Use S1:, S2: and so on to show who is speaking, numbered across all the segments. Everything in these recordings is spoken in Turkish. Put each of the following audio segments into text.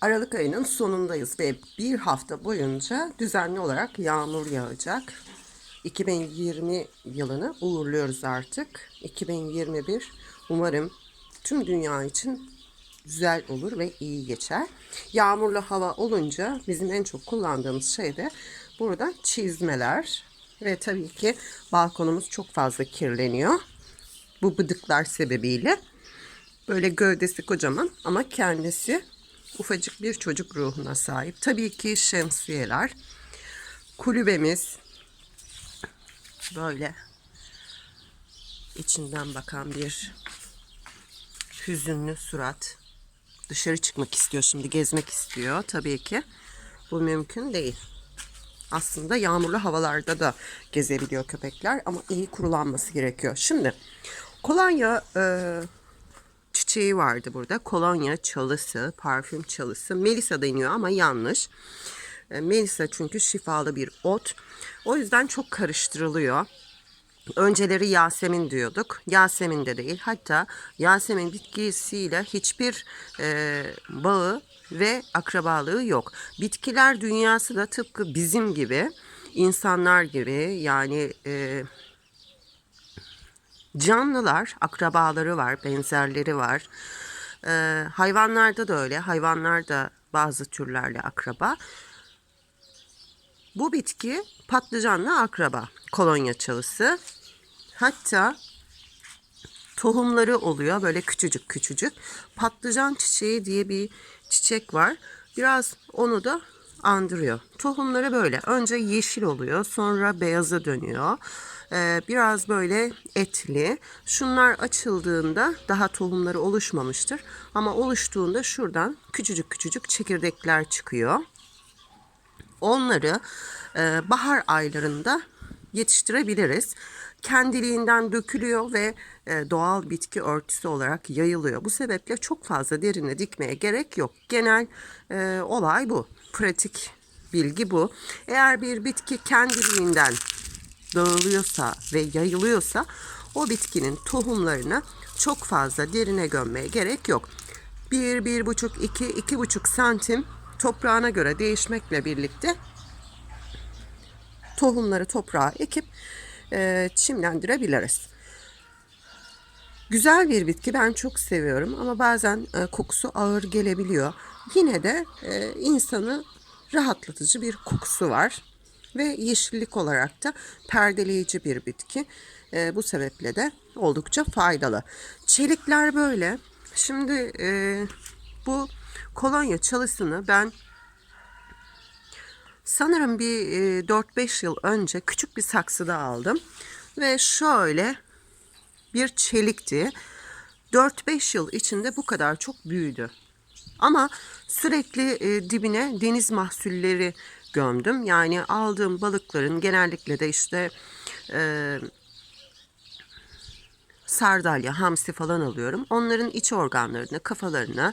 S1: Aralık ayının sonundayız ve bir hafta boyunca düzenli olarak yağmur yağacak. 2020 yılını uğurluyoruz artık. 2021 umarım tüm dünya için güzel olur ve iyi geçer. Yağmurlu hava olunca bizim en çok kullandığımız şey de burada çizmeler ve tabii ki balkonumuz çok fazla kirleniyor. Bu bıdıklar sebebiyle. Böyle gövdesi kocaman ama kendisi ufacık bir çocuk ruhuna sahip. Tabii ki şemsiyeler. Kulübemiz böyle içinden bakan bir hüzünlü surat. Dışarı çıkmak istiyor şimdi, gezmek istiyor. Tabii ki bu mümkün değil. Aslında yağmurlu havalarda da gezebiliyor köpekler ama iyi kurulanması gerekiyor. Şimdi kolonya e, çiçeği vardı burada. Kolonya çalısı, parfüm çalısı. Melisa deniyor ama yanlış. E, Melisa çünkü şifalı bir ot. O yüzden çok karıştırılıyor. Önceleri Yasemin diyorduk. Yasemin de değil. Hatta Yasemin bitkisiyle hiçbir e, bağı ve akrabalığı yok. Bitkiler dünyası da tıpkı bizim gibi, insanlar gibi yani e, canlılar, akrabaları var, benzerleri var. E, hayvanlarda da öyle. Hayvanlar da bazı türlerle akraba. Bu bitki patlıcanla akraba. Kolonya çalısı. Hatta tohumları oluyor böyle küçücük küçücük. Patlıcan çiçeği diye bir çiçek var. Biraz onu da andırıyor. Tohumları böyle. Önce yeşil oluyor, sonra beyaza dönüyor. Ee, biraz böyle etli. Şunlar açıldığında daha tohumları oluşmamıştır. Ama oluştuğunda şuradan küçücük küçücük çekirdekler çıkıyor. Onları e, bahar aylarında yetiştirebiliriz. Kendiliğinden dökülüyor ve e, doğal bitki örtüsü olarak yayılıyor. Bu sebeple çok fazla derine dikmeye gerek yok. Genel e, olay bu. Pratik bilgi bu. Eğer bir bitki kendiliğinden dağılıyorsa ve yayılıyorsa o bitkinin tohumlarını çok fazla derine gömmeye gerek yok. 1, 1,5, 2, 2,5 santim toprağına göre değişmekle birlikte tohumları toprağa ekip e, çimlendirebiliriz. Güzel bir bitki ben çok seviyorum ama bazen e, kokusu ağır gelebiliyor. Yine de e, insanı rahatlatıcı bir kokusu var ve yeşillik olarak da perdeleyici bir bitki. E, bu sebeple de oldukça faydalı. Çelikler böyle. Şimdi e, bu kolonya çalısını ben sanırım bir e, 4-5 yıl önce küçük bir saksıda aldım. Ve şöyle bir çelikti. 4-5 yıl içinde bu kadar çok büyüdü. Ama sürekli e, dibine deniz mahsulleri gömdüm. Yani aldığım balıkların genellikle de işte e, sardalya, hamsi falan alıyorum. Onların iç organlarını, kafalarını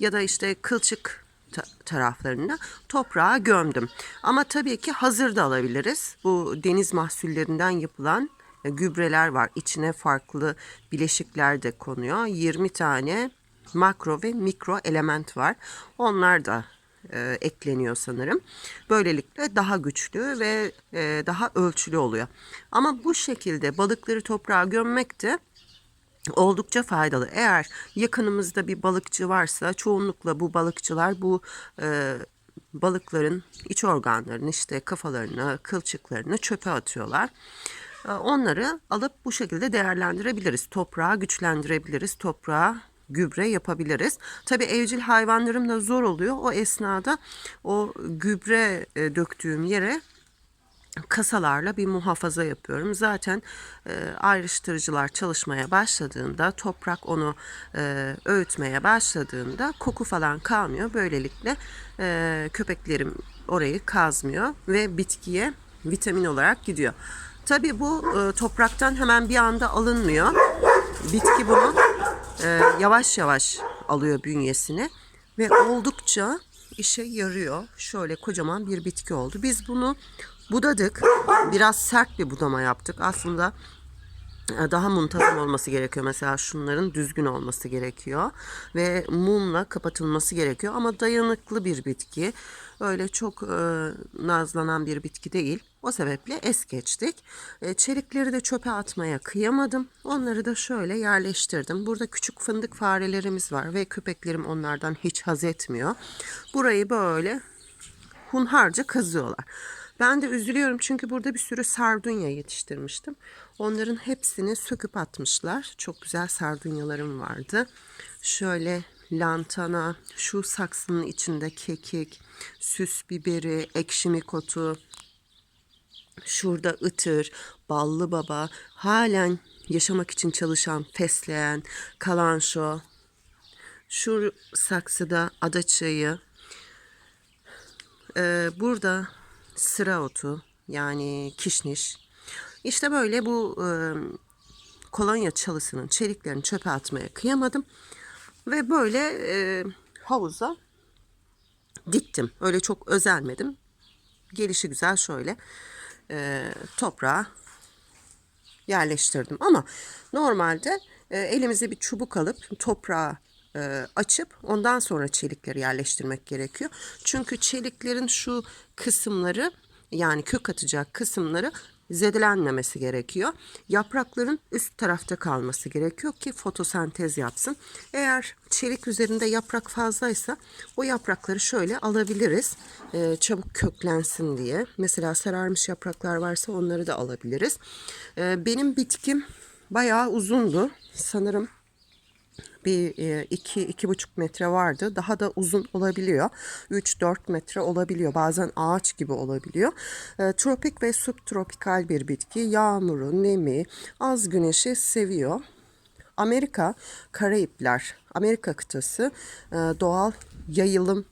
S1: ya da işte kılçık ta- taraflarını toprağa gömdüm. Ama tabii ki hazır da alabiliriz. Bu deniz mahsullerinden yapılan e, gübreler var. İçine farklı bileşikler de konuyor. 20 tane makro ve mikro element var. Onlar da e, ekleniyor sanırım. Böylelikle daha güçlü ve e, daha ölçülü oluyor. Ama bu şekilde balıkları toprağa gömmek de oldukça faydalı. Eğer yakınımızda bir balıkçı varsa çoğunlukla bu balıkçılar bu e, balıkların iç organlarını işte kafalarını, kılçıklarını çöpe atıyorlar. E, onları alıp bu şekilde değerlendirebiliriz. Toprağı güçlendirebiliriz. Toprağa gübre yapabiliriz. Tabii evcil hayvanlarım da zor oluyor. O esnada o gübre e, döktüğüm yere kasalarla bir muhafaza yapıyorum. Zaten e, ayrıştırıcılar çalışmaya başladığında, toprak onu e, öğütmeye başladığında koku falan kalmıyor. Böylelikle e, köpeklerim orayı kazmıyor ve bitkiye vitamin olarak gidiyor. Tabii bu e, topraktan hemen bir anda alınmıyor. Bitki bunu e, yavaş yavaş alıyor bünyesine ve oldukça işe yarıyor. Şöyle kocaman bir bitki oldu. Biz bunu budadık. Biraz sert bir budama yaptık. Aslında daha muntazam olması gerekiyor. Mesela şunların düzgün olması gerekiyor ve mumla kapatılması gerekiyor ama dayanıklı bir bitki. Öyle çok e, nazlanan bir bitki değil. O sebeple es geçtik. E, çelikleri de çöpe atmaya kıyamadım. Onları da şöyle yerleştirdim. Burada küçük fındık farelerimiz var ve köpeklerim onlardan hiç haz etmiyor. Burayı böyle hunharca kazıyorlar. Ben de üzülüyorum çünkü burada bir sürü sardunya yetiştirmiştim. Onların hepsini söküp atmışlar. Çok güzel sardunyalarım vardı. Şöyle lantana, şu saksının içinde kekik, süs biberi, ekşimik otu, şurada ıtır, ballı baba, halen yaşamak için çalışan fesleğen, kalanşo, şu saksıda adaçayı, ee, burada sıra otu yani kişniş. İşte böyle bu e, kolonya çalısının çeliklerini çöpe atmaya kıyamadım. Ve böyle e, havuza diktim. Öyle çok özenmedim. Gelişi güzel şöyle e, toprağa yerleştirdim. Ama normalde e, elimize bir çubuk alıp toprağa e, açıp ondan sonra çelikleri yerleştirmek gerekiyor. Çünkü çeliklerin şu kısımları yani kök atacak kısımları zedelenmemesi gerekiyor. Yaprakların üst tarafta kalması gerekiyor ki fotosentez yapsın. Eğer çelik üzerinde yaprak fazlaysa o yaprakları şöyle alabiliriz. e, çabuk köklensin diye. Mesela sararmış yapraklar varsa onları da alabiliriz. E, benim bitkim bayağı uzundu. Sanırım bir e, iki, iki buçuk metre vardı. Daha da uzun olabiliyor. 3-4 metre olabiliyor. Bazen ağaç gibi olabiliyor. E, tropik ve subtropikal bir bitki. Yağmuru, nemi, az güneşi seviyor. Amerika, Karayipler, Amerika kıtası e, doğal yayılım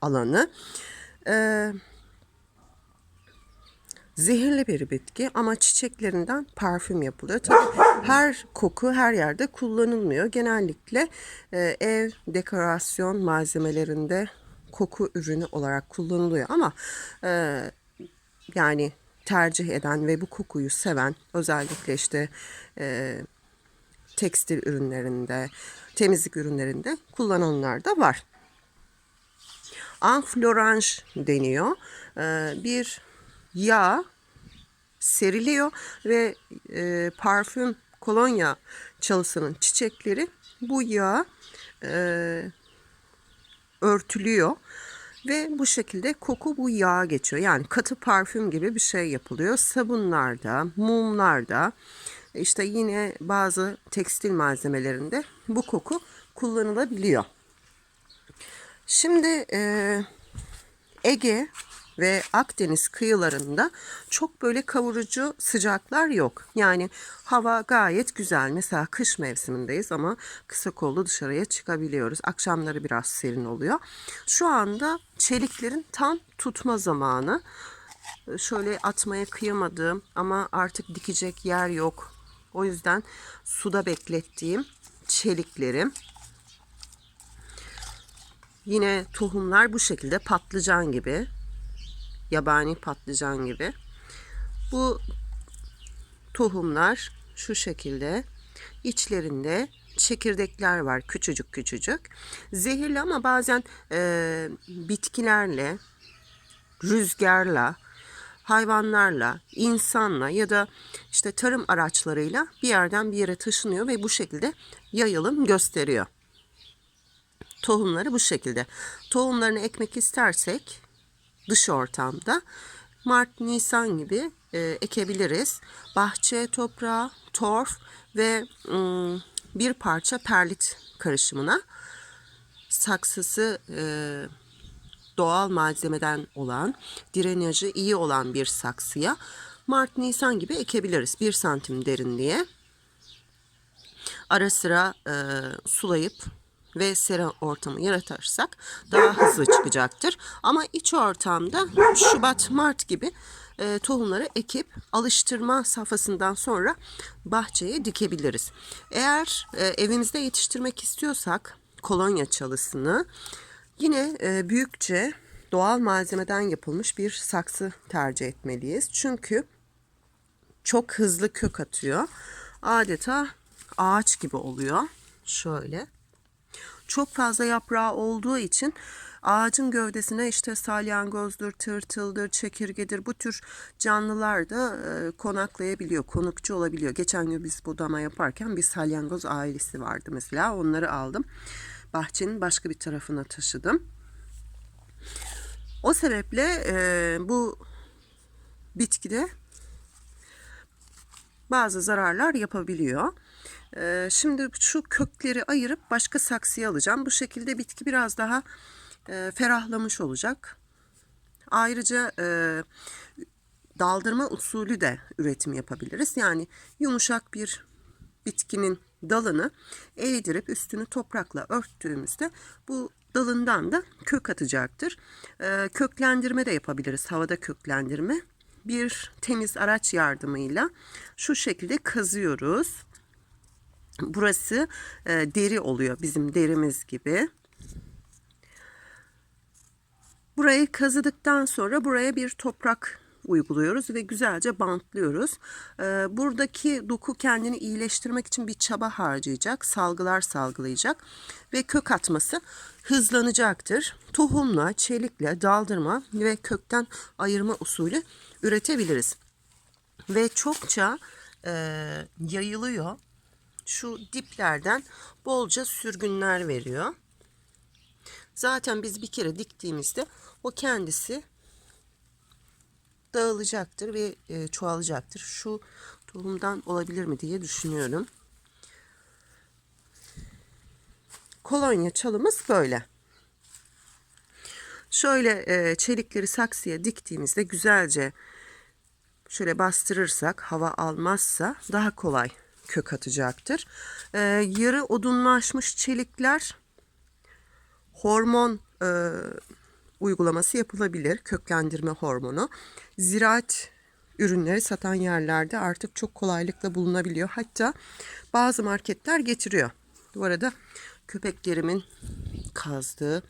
S1: alanı. E, Zehirli bir bitki ama çiçeklerinden parfüm yapılıyor. Tabii her koku her yerde kullanılmıyor. Genellikle e, ev dekorasyon malzemelerinde koku ürünü olarak kullanılıyor ama e, yani tercih eden ve bu kokuyu seven özellikle işte e, tekstil ürünlerinde, temizlik ürünlerinde kullananlar da var. Enflorange deniyor. Ee, bir yağ seriliyor ve e, parfüm kolonya çalısının çiçekleri bu yağ e, örtülüyor ve bu şekilde koku bu yağa geçiyor. Yani katı parfüm gibi bir şey yapılıyor. Sabunlarda, mumlarda, işte yine bazı tekstil malzemelerinde bu koku kullanılabiliyor. Şimdi e, Ege ve Akdeniz kıyılarında çok böyle kavurucu sıcaklar yok. Yani hava gayet güzel. Mesela kış mevsimindeyiz ama kısa kollu dışarıya çıkabiliyoruz. Akşamları biraz serin oluyor. Şu anda çeliklerin tam tutma zamanı. Şöyle atmaya kıyamadığım ama artık dikecek yer yok. O yüzden suda beklettiğim çeliklerim. Yine tohumlar bu şekilde patlıcan gibi yabani patlıcan gibi. Bu tohumlar şu şekilde içlerinde çekirdekler var küçücük küçücük. Zehirli ama bazen e, bitkilerle, rüzgarla, hayvanlarla, insanla ya da işte tarım araçlarıyla bir yerden bir yere taşınıyor ve bu şekilde yayılım gösteriyor. Tohumları bu şekilde. Tohumlarını ekmek istersek dış ortamda Mart, Nisan gibi e, ekebiliriz. Bahçe toprağı, torf ve ım, bir parça perlit karışımına saksısı e, doğal malzemeden olan, drenajı iyi olan bir saksıya Mart, Nisan gibi ekebiliriz. 1 santim derinliğe. Ara sıra e, sulayıp ve sera ortamı yaratırsak daha hızlı çıkacaktır. Ama iç ortamda Şubat, Mart gibi e, tohumları ekip alıştırma safhasından sonra bahçeye dikebiliriz. Eğer e, evimizde yetiştirmek istiyorsak kolonya çalısını yine e, büyükçe doğal malzemeden yapılmış bir saksı tercih etmeliyiz. Çünkü çok hızlı kök atıyor. adeta ağaç gibi oluyor. Şöyle. Çok fazla yaprağı olduğu için ağacın gövdesine işte salyangozdur, tırtıldır, çekirgedir bu tür canlılar da e, konaklayabiliyor, konukçu olabiliyor. Geçen gün biz budama yaparken bir salyangoz ailesi vardı mesela. Onları aldım. Bahçenin başka bir tarafına taşıdım. O sebeple e, bu bitkide bazı zararlar yapabiliyor. Ee, şimdi şu kökleri ayırıp başka saksıya alacağım. Bu şekilde bitki biraz daha e, ferahlamış olacak. Ayrıca e, daldırma usulü de üretim yapabiliriz. Yani yumuşak bir bitkinin dalını eğdirip üstünü toprakla örttüğümüzde bu dalından da kök atacaktır. Ee, köklendirme de yapabiliriz. Havada köklendirme. Bir temiz araç yardımıyla şu şekilde kazıyoruz. Burası e, deri oluyor bizim derimiz gibi. Burayı kazıdıktan sonra buraya bir toprak uyguluyoruz ve güzelce bantlıyoruz. Ee, buradaki doku kendini iyileştirmek için bir çaba harcayacak, salgılar salgılayacak ve kök atması hızlanacaktır. Tohumla, çelikle, daldırma ve kökten ayırma usulü üretebiliriz. Ve çokça e, yayılıyor. Şu diplerden bolca sürgünler veriyor. Zaten biz bir kere diktiğimizde o kendisi dağılacaktır ve e, çoğalacaktır. Şu tohumdan olabilir mi diye düşünüyorum. Kolonya çalımız böyle. Şöyle e, çelikleri saksıya diktiğimizde güzelce şöyle bastırırsak hava almazsa daha kolay kök atacaktır. E, yarı odunlaşmış çelikler hormon e, uygulaması yapılabilir. Köklendirme hormonu. Ziraat ürünleri satan yerlerde artık çok kolaylıkla bulunabiliyor. Hatta bazı marketler getiriyor. Bu arada köpeklerimin kazdığı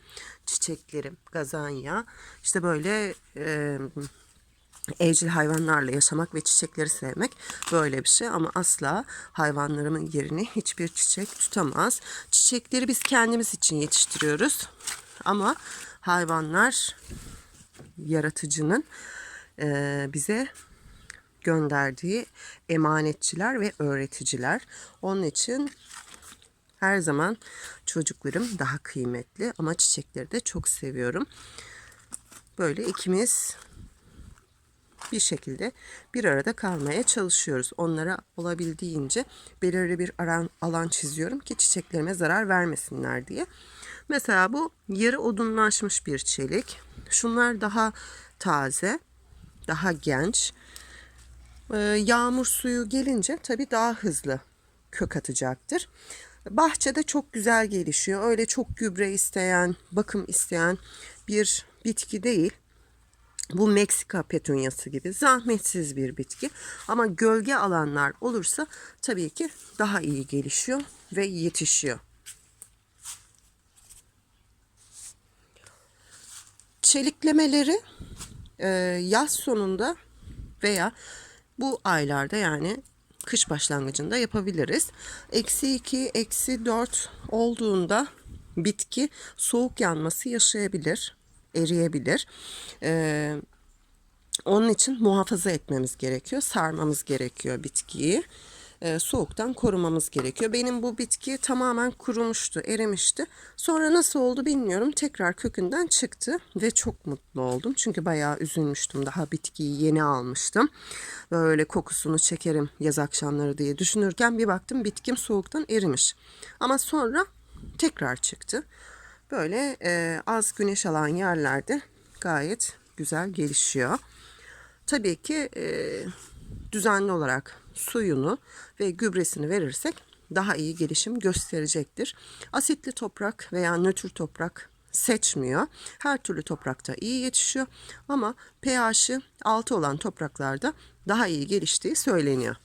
S1: çiçeklerim, gazanya, işte böyle e, evcil hayvanlarla yaşamak ve çiçekleri sevmek böyle bir şey ama asla hayvanlarımın yerini hiçbir çiçek tutamaz. Çiçekleri biz kendimiz için yetiştiriyoruz ama hayvanlar yaratıcının e, bize gönderdiği emanetçiler ve öğreticiler. Onun için her zaman çocuklarım daha kıymetli ama çiçekleri de çok seviyorum. Böyle ikimiz bir şekilde bir arada kalmaya çalışıyoruz. Onlara olabildiğince belirli bir alan, çiziyorum ki çiçeklerime zarar vermesinler diye. Mesela bu yarı odunlaşmış bir çelik. Şunlar daha taze, daha genç. Ee, yağmur suyu gelince tabii daha hızlı kök atacaktır. Bahçede çok güzel gelişiyor. Öyle çok gübre isteyen, bakım isteyen bir bitki değil. Bu Meksika petunyası gibi zahmetsiz bir bitki ama gölge alanlar olursa tabii ki daha iyi gelişiyor ve yetişiyor. Çeliklemeleri e, yaz sonunda veya bu aylarda yani kış başlangıcında yapabiliriz. Eksi 2, eksi 4 olduğunda bitki soğuk yanması yaşayabilir, eriyebilir. Ee, onun için muhafaza etmemiz gerekiyor, sarmamız gerekiyor bitkiyi. Ee, soğuktan korumamız gerekiyor. Benim bu bitki tamamen kurumuştu, erimişti. Sonra nasıl oldu bilmiyorum. Tekrar kökünden çıktı ve çok mutlu oldum. Çünkü bayağı üzülmüştüm. Daha bitkiyi yeni almıştım. Böyle kokusunu çekerim yaz akşamları diye düşünürken bir baktım bitkim soğuktan erimiş. Ama sonra tekrar çıktı. Böyle e, az güneş alan yerlerde gayet güzel gelişiyor. Tabii ki e, düzenli olarak suyunu ve gübresini verirsek daha iyi gelişim gösterecektir. Asitli toprak veya nötr toprak seçmiyor. Her türlü toprakta iyi yetişiyor ama pH'i 6 olan topraklarda daha iyi geliştiği söyleniyor.